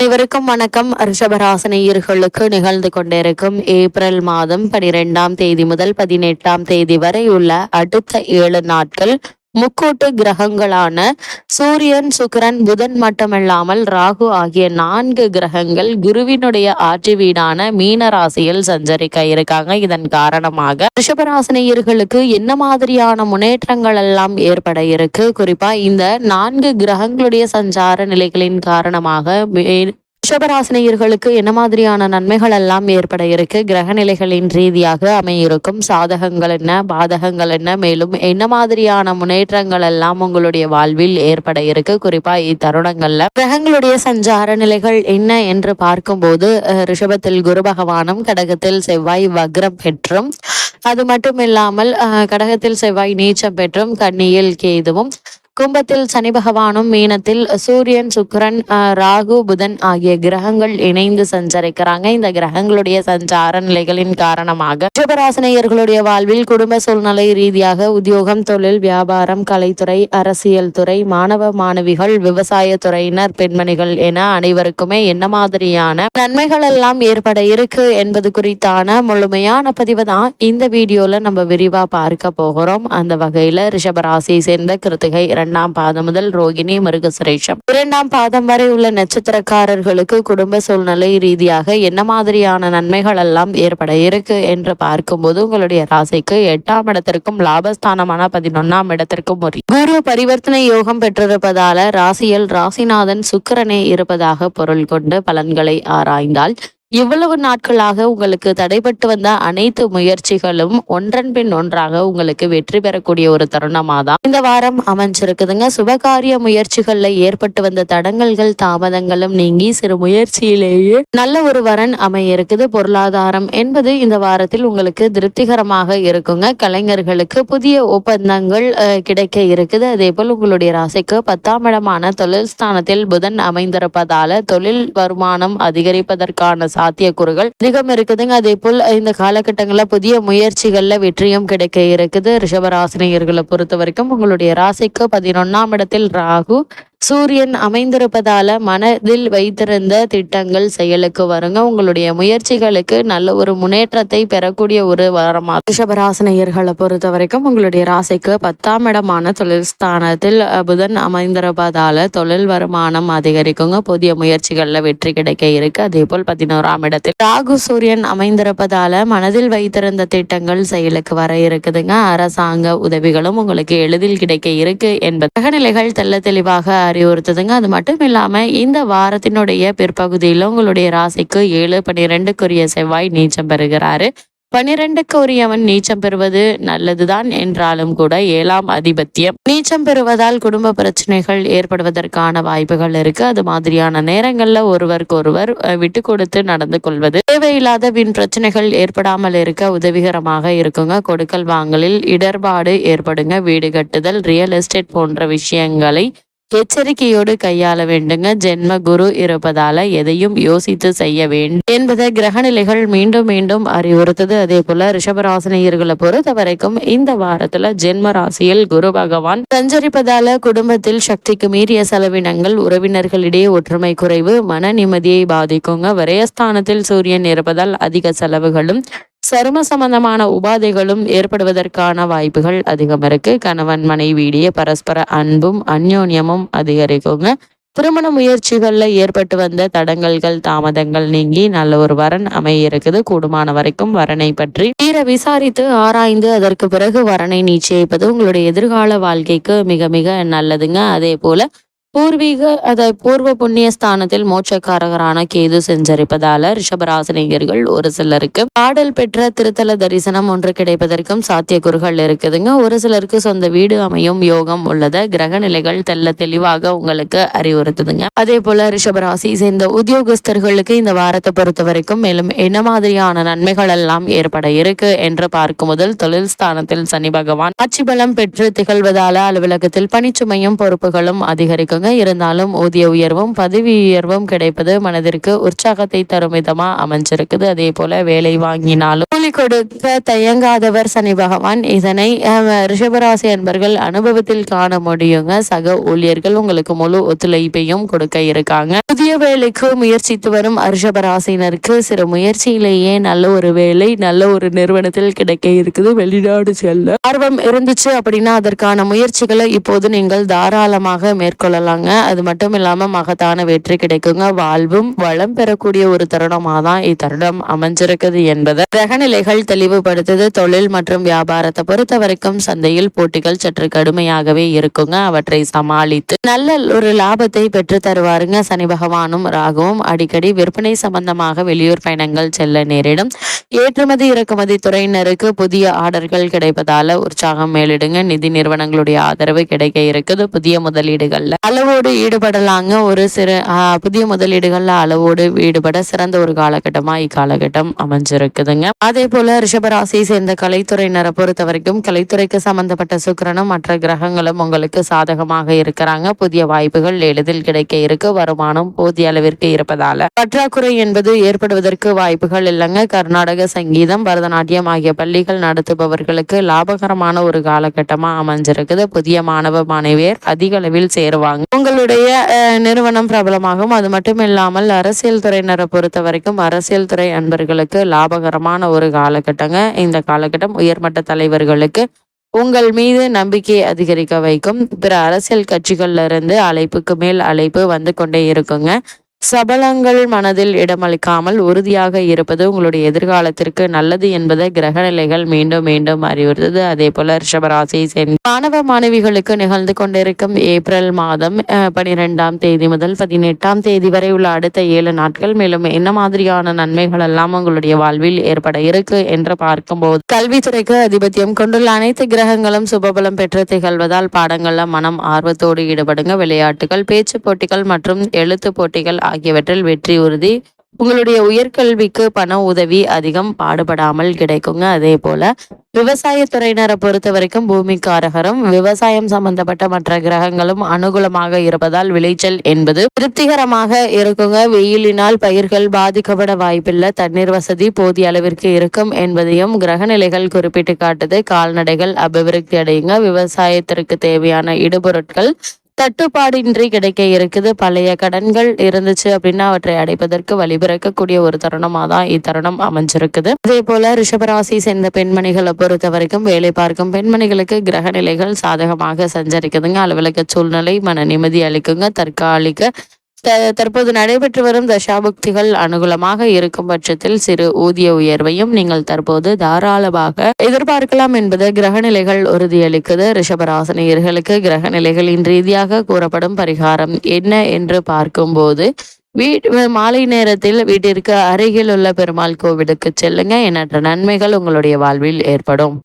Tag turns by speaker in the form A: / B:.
A: அனைவருக்கும் வணக்கம். ரிஷபராசனையர்களுக்கு நிகழ்ந்து கொண்டிருக்கும் ஏப்ரல் மாதம் பனிரெண்டாம் தேதி முதல் பதினெட்டாம் தேதி வரை உள்ள அடுத்த ஏழு நாட்கள் முக்கூட்டு கிரகங்களான சூரியன் சுக்கிரன் புதன் மட்டுமல்லாமல் ராகு ஆகிய நான்கு கிரகங்கள் குருவினுடைய ஆட்சி வீடான மீன ராசியில் சஞ்சரிக்க இருக்காங்க. இதன் காரணமாக ரிஷபராசினியர்களுக்கு என்ன மாதிரியான முன்னேற்றங்கள் எல்லாம் ஏற்பட இருக்கு? குறிப்பா இந்த நான்கு கிரகங்களுடைய சஞ்சார நிலைகளின் காரணமாக ரிஷபராசினியர்களுக்கு என்ன மாதிரியான நன்மைகள் எல்லாம் ஏற்பட இருக்கு? கிரக நிலைகளின் ரீதியாக அமையிருக்கும் சாதகங்கள் என்ன? பாதகங்கள் என்ன? மேலும் என்ன மாதிரியான முன்னேற்றங்கள் எல்லாம் உங்களுடைய வாழ்வில் ஏற்பட இருக்கு? குறிப்பா இத்தருணங்கள்ல கிரகங்களுடைய சஞ்சார நிலைகள் என்ன என்று பார்க்கும்போது ரிஷபத்தில் குரு பகவானும் கடகத்தில் செவ்வாய் வக்ரம் பெற்றும். அது மட்டும் இல்லாமல் கடகத்தில் செவ்வாய் நீச்சம் பெற்றும் கன்னியில் கேதுவும் கும்பத்தில் சனி பகவானும் மீனத்தில் சூரியன் சுக்கரன் ராகு புதன் ஆகிய கிரகங்கள் இணைந்து சஞ்சரிக்கிறாங்க. இந்த கிரகங்களுடைய சஞ்சார நிலைகளின் காரணமாக ரிஷபராசினியர்களுடைய வாழ்வில் குடும்ப சூழ்நிலை ரீதியாக உத்தியோகம் தொழில் வியாபாரம் கலைத்துறை அரசியல் துறை மாணவ மாணவிகள் விவசாய துறையினர் பெண்மணிகள் என அனைவருக்குமே என்ன மாதிரியான நன்மைகள் எல்லாம் ஏற்பட இருக்கு என்பது குறித்தான முழுமையான பதிவு தான் இந்த வீடியோல நம்ம விரிவா பார்க்க போகிறோம். அந்த வகையில ரிஷபராசியை சேர்ந்த கிருத்திகை இரண்டாம் பாதம் முதல் ரோகிணி மிருகசுரேஷம். இரண்டாம் பாதம் வரை உள்ள நட்சத்திரக்காரர்களுக்கு குடும்ப சூழ்நிலை ரீதியாக என்ன மாதிரியான நன்மைகள் எல்லாம் ஏற்பட இருக்கு என்று பார்க்கும்போது உங்களுடைய ராசிக்கு எட்டாம் இடத்திற்கும் லாபஸ்தானமான பதினொன்னாம் இடத்திற்கும் ஒரு குரு பரிவர்த்தனை யோகம் பெற்றிருப்பதால ராசியில் ராசிநாதன் சுக்கரனே இருப்பதாக பொருள் கொண்டு பலன்களை ஆராய்ந்தால் இவ்வளவு நாட்களாக உங்களுக்கு தடைபட்டு வந்த அனைத்து முயற்சிகளும் ஒன்றன் பின் ஒன்றாக உங்களுக்கு வெற்றி பெறக்கூடிய ஒரு தருணமாக தான் இந்த வாரம் அமைஞ்சிருக்குதுங்க. சுபகாரிய முயற்சிகள்ல ஏற்பட்டு வந்த தடங்கல்கள் தாமதங்களும் நீங்கி சிறு முயற்சியிலேயே நல்ல ஒரு வரன் அமைய இருக்குது பொருளாதாரம் என்பது இந்த வாரத்தில் உங்களுக்கு திருப்திகரமாக இருக்குங்க. கலைஞர்களுக்கு புதிய ஒப்பந்தங்கள் கிடைக்க இருக்குது. அதே போல் உங்களுடைய ராசிக்கு பத்தாம் இடமான தொழில் ஸ்தானத்தில் புதன் அமைந்திருப்பதால தொழில் வருமானம் அதிகரிப்பதற்கான சாத்தியக்கூறுகள் அதிகம் இருக்குதுங்க. அதே போல் இந்த காலகட்டங்களில் புதிய முயற்சிகள்ல வெற்றியும் கிடைக்க இருக்குது. ரிஷபராசினியர்களை பொறுத்த வரைக்கும் உங்களுடைய ராசிக்கு பதினொன்னாம் இடத்தில் ராகு சூரியன் அமைந்திருப்பதால மனதில் வைத்திருந்த திட்டங்கள் செயலுக்கு வருங்க. உங்களுடைய முயற்சிகளுக்கு நல்ல ஒரு முன்னேற்றத்தை பெறக்கூடிய ஒரு வாரமா ரிஷபராசனையர்களை பொறுத்த வரைக்கும் உங்களுடைய ராசிக்கு பத்தாம் இடமான தொழில் ஸ்தானத்தில் புதன் அமைந்திருப்பதால தொழில் வருமானம் அதிகரிக்குங்க. புதிய முயற்சிகள்ல வெற்றி கிடைக்க இருக்கு. அதே போல் பதினோராம் இடத்தில் ராகு சூரியன் அமைந்திருப்பதால மனதில் வைத்திருந்த திட்டங்கள் செயலுக்கு வர இருக்குதுங்க. அரசாங்க உதவிகளும் உங்களுக்கு எளிதில் கிடைக்க இருக்கு என்பது. நிலைகள் தெல்ல தெளிவாக அறிவுறுத்துதுங்க. அது மட்டும் இல்லாமல் இந்த வாரத்தினுடைய பிற்பகுதியில் உங்களுடைய ராசிக்கு ஏழு பன்னிரெண்டுக்குரிய செவ்வாய் நீச்சம் பெறுகிறாரு. பனிரெண்டுக்கு உரியவன் நீச்சம் பெறுவது நல்லதுதான் என்றாலும் கூட ஏழாம் அதிபத்தியம் நீச்சம் பெறுவதால் குடும்ப பிரச்சனைகள் ஏற்படுவதற்கான வாய்ப்புகள் இருக்கு. அது மாதிரியான நேரங்கள்ல ஒருவருக்கு ஒருவர் விட்டு கொடுத்து நடந்து கொள்வது. தேவையில்லாத வின் பிரச்சனைகள் ஏற்படாமல் இருக்க உதவிகரமாக இருக்குங்க. கொடுக்கல் வாங்கலில் இடர்பாடு ஏற்படுங்க. வீடு கட்டுதல் ரியல் எஸ்டேட் போன்ற விஷயங்களை எச்சரிக்கையோடு கையாள வேண்டுங்க. ஜென்ம குரு இருப்பதால எதையும் யோசித்து செய்ய வேண்டும். என்பதை கிரகநிலைகள் மீண்டும் மீண்டும் அறிவுறுத்தது. அதே போல ரிஷபராசினியர்களை பொறுத்த வரைக்கும் இந்த வாரத்துல ஜென்ம ராசியில் குரு பகவான் சஞ்சரிப்பதால குடும்பத்தில் சக்திக்கு மீறிய செலவினங்கள் உறவினர்களிடையே ஒற்றுமை குறைவு மன நிம்மதியை பாதிக்குங்க. விரயஸ்தானத்தில் சூரியன் இருப்பதால் அதிக செலவுகளும் சரும சம்பந்தமான உபாதைகளும் ஏற்படுவதற்கான வாய்ப்புகள் அதிகம் இருக்கு. கணவன் மனைவியிடையே பரஸ்பர அன்பும் அந்யோன்யமும் அதிகரிக்குங்க. திருமண முயற்சிகள்ல ஏற்பட்டு வந்த தடங்கல்கள் தாமதங்கள் நீங்கி நல்ல ஒரு வரன் அமைய இருக்குது. கூடுமான வரைக்கும் வரனை பற்றி தீர விசாரித்து ஆராய்ந்து அதற்கு பிறகு வரனை நிச்சயிப்பது உங்களுடைய எதிர்கால வாழ்க்கைக்கு மிக மிக நல்லதுங்க. அதே போல பூர்வீக அதை பூர்வ புண்ணிய ஸ்தானத்தில் மோட்சக்காரகரான கேது செஞ்சரிப்பதால ரிஷபராசினிகர்கள் ஒரு சிலருக்கு பாடல் பெற்ற திருத்தல தரிசனம் ஒன்று கிடைப்பதற்கும் சாத்தியக்கூறுகள் இருக்குதுங்க. ஒரு சிலருக்கு சொந்த வீடு அமையும் யோகம் உள்ளத கிரக நிலைகள் தெல்ல தெளிவாக உங்களுக்கு அறிவுறுத்துதுங்க. அதே போல ரிஷபராசி சேர்ந்த உத்தியோகஸ்தர்களுக்கு இந்த வாரத்தை பொறுத்த வரைக்கும் மேலும் என்ன மாதிரியான நன்மைகள் எல்லாம் ஏற்பட இருக்கு என்று பார்க்கும் முதல் தொழில் ஸ்தானத்தில் சனி பகவான் ஆட்சி பலம் பெற்று திகழ்வதால அலுவலகத்தில் பணிச்சுமையும் பொறுப்புகளும் அதிகரிக்கும். இருக்குங்க இருந்தாலும் ஊதிய உயர்வும் பதவி உயர்வும் கிடைப்பது மனதிற்கு உற்சாகத்தை தரும் விதமா அமைஞ்சிருக்குது. அதே போல வேலை வாங்கினாலும் கூலி கொடுக்க தயங்காதவர் சனி பகவான். இதனை ரிஷபராசி அன்பர்கள் அனுபவத்தில் காண முடியுங்க. சக ஊழியர்கள் உங்களுக்கு முழு ஒத்துழைப்பையும் கொடுக்க இருக்காங்க. புதிய வேலைக்கு முயற்சித்து வரும் ரிஷபராசினருக்கு சிறு முயற்சியிலேயே நல்ல ஒரு வேலை நல்ல ஒரு நிறுவனத்தில் கிடைக்க இருக்குது. வெளிநாடு செல்ல ஆர்வம் இருந்துச்சு அப்படின்னா அதற்கான முயற்சிகளை இப்போது நீங்கள் தாராளமாக மேற்கொள்ளலாம். சொல்லலாங்க அது மட்டும் இல்லாமல் மகத்தான வெற்றி கிடைக்குங்க. வாழ்வும் வளம் பெறக்கூடிய ஒரு தருணமாக தான் இத்தருணம் அமைஞ்சிருக்குது என்பதை கிரகநிலைகள் தெளிவுபடுத்துது. தொழில் மற்றும் வியாபாரத்தை பொறுத்த வரைக்கும் சந்தையில் போட்டிகள் சற்று கடுமையாகவே இருக்குங்க. அவற்றை சமாளித்து நல்ல ஒரு லாபத்தை பெற்று தருவாருங்க. சனி பகவானும் ராகுவும் அடிக்கடி விற்பனை சம்பந்தமாக வெளியூர் பயணங்கள் செல்ல நேரிடும். ஏற்றுமதி இறக்குமதி துறையினருக்கு புதிய ஆர்டர்கள் கிடைப்பதால உற்சாகம் மேலிடுங்க. நிதி நிறுவனங்களுடைய ஆதரவு கிடைக்க இருக்குது. புதிய முதலீடுகள்ல அளவோடு ஈடுபடலாங்க. ஒரு சிறு புதிய முதலீடுகள்ல அளவோடு ஈடுபட சிறந்த ஒரு காலகட்டமா இக்காலகட்டம் அமைஞ்சிருக்குதுங்க. அதே போல ரிஷபராசியை சேர்ந்த கலைத்துறையினரை பொறுத்த வரைக்கும் கலைத்துறைக்கு சம்பந்தப்பட்ட சுக்கிரனும் மற்ற கிரகங்களும் உங்களுக்கு சாதகமாக இருக்கிறாங்க. புதிய வாய்ப்புகள் எளிதில் கிடைக்க இருக்கு. வருமானம் போதிய அளவிற்கு இருப்பதால. பற்றாக்குறை என்பது ஏற்படுவதற்கு வாய்ப்புகள் இல்லைங்க. கர்நாடக சங்கீதம் பரதநாட்டியம் ஆகிய பள்ளிகள் நடத்துபவர்களுக்கு லாபகரமான ஒரு காலகட்டமா அமைஞ்சிருக்குது. புதிய மாணவ மாணவியர் அதிக அளவில் சேருவாங்க. உங்களுடைய நிறுவனம் பிரபலமாகும். அது மட்டும் இல்லாமல் அரசியல் துறையினரை பொறுத்த வரைக்கும் அரசியல் துறை அன்பர்களுக்கு லாபகரமான ஒரு காலகட்டங்க. இந்த காலகட்டம் உயர்மட்ட தலைவர்களுக்கு உங்கள் மீது நம்பிக்கையை அதிகரிக்க வைக்கும். பிற அரசியல் கட்சிகள்ல இருந்து அழைப்புக்கு மேல் அழைப்பு வந்து கொண்டே இருக்குங்க. சபலங்கள் மனதில் இடமளிக்காமல் உறுதியாக இருப்பது உங்களுடைய எதிர்காலத்திற்கு நல்லது என்பதை கிரகநிலைகள் மீண்டும் மீண்டும் அறிவுறுத்தது. அதே போல ரிஷபராசியை சேர்ந்த மாணவ மாணவிகளுக்கு நிகழ்ந்து கொண்டிருக்கும் ஏப்ரல் மாதம் பனிரெண்டாம் தேதி முதல் பதினெட்டாம் தேதி வரை உள்ள அடுத்த ஏழு நாட்கள் மேலும் என்ன மாதிரியான நன்மைகள் எல்லாம் உங்களுடைய வாழ்வில் ஏற்பட இருக்கு என்று பார்க்கும்போது கல்வித்துறைக்கு அதிபத்தியம் கொண்டுள்ள அனைத்து கிரகங்களும் சுபபலம் பெற்று திகழ்வதால் பாடங்கள்ல மனம் ஆர்வத்தோடு ஈடுபடுங்க. விளையாட்டுகள் பேச்சு போட்டிகள் மற்றும் எழுத்து போட்டிகள் ஆகியவற்றில் வெற்றி உறுதி. உங்களுடைய உயர்கல்விக்கு பண உதவி அதிகம் பாடுபடாமல் கிடைக்குங்க. அதே போல விவசாயத்துறையினரை பொறுத்த வரைக்கும் பூமிக்காரகரும் விவசாயம் சம்பந்தப்பட்ட மற்ற கிரகங்களும் அனுகூலமாக இருப்பதால் விளைச்சல் என்பது திருப்திகரமாக இருக்குங்க. வெயிலினால் பயிர்கள் பாதிக்கப்பட வாய்ப்பில்லை. தண்ணீர் வசதி போதிய அளவிற்கு இருக்கும் என்பதையும் கிரகநிலைகள் குறிப்பிட்டு காட்டுது. கால்நடைகள் அபிவிருத்தி அடையுங்க. விவசாயத்திற்கு தேவையான இடுபொருட்கள் தட்டுப்பாடின்றி கிடைக்க இருக்குது. பழைய கடன்கள் இருந்துச்சு அப்படின்னா அவற்றை அடைப்பதற்கு வழிபிறக்கக்கூடிய ஒரு தருணமாக தான் இத்தருணம் அமைஞ்சிருக்குது. அதே போல ரிஷபராசி சேர்ந்த பெண்மணிகளை பொறுத்த வரைக்கும் வேலை பார்க்கும் பெண்மணிகளுக்கு கிரக நிலைகள் சாதகமாக சஞ்சரிக்குதுங்க. அலுவலக சூழ்நிலை மன நிம்மதி அளிக்குங்க. தற்காலிக தற்போது நடைபெற்று வரும் தசாபுக்திகள் அனுகூலமாக இருக்கும் பட்சத்தில் சிறு ஊதிய உயர்வையும் நீங்கள் தற்போது தாராளமாக எதிர்பார்க்கலாம் என்பது கிரகநிலைகள் உறுதியளிக்குது. ரிஷபராசனியர்களுக்கு கிரகநிலைகளின் ரீதியாக கூறப்படும் பரிகாரம் என்ன என்று பார்க்கும்போது வீட் மாலை நேரத்தில் வீட்டிற்கு அருகில் உள்ள பெருமாள் கோவிலுக்கு செல்லுங்க. எண்ணற்ற நன்மைகள் உங்களுடைய வாழ்வில் ஏற்படும்.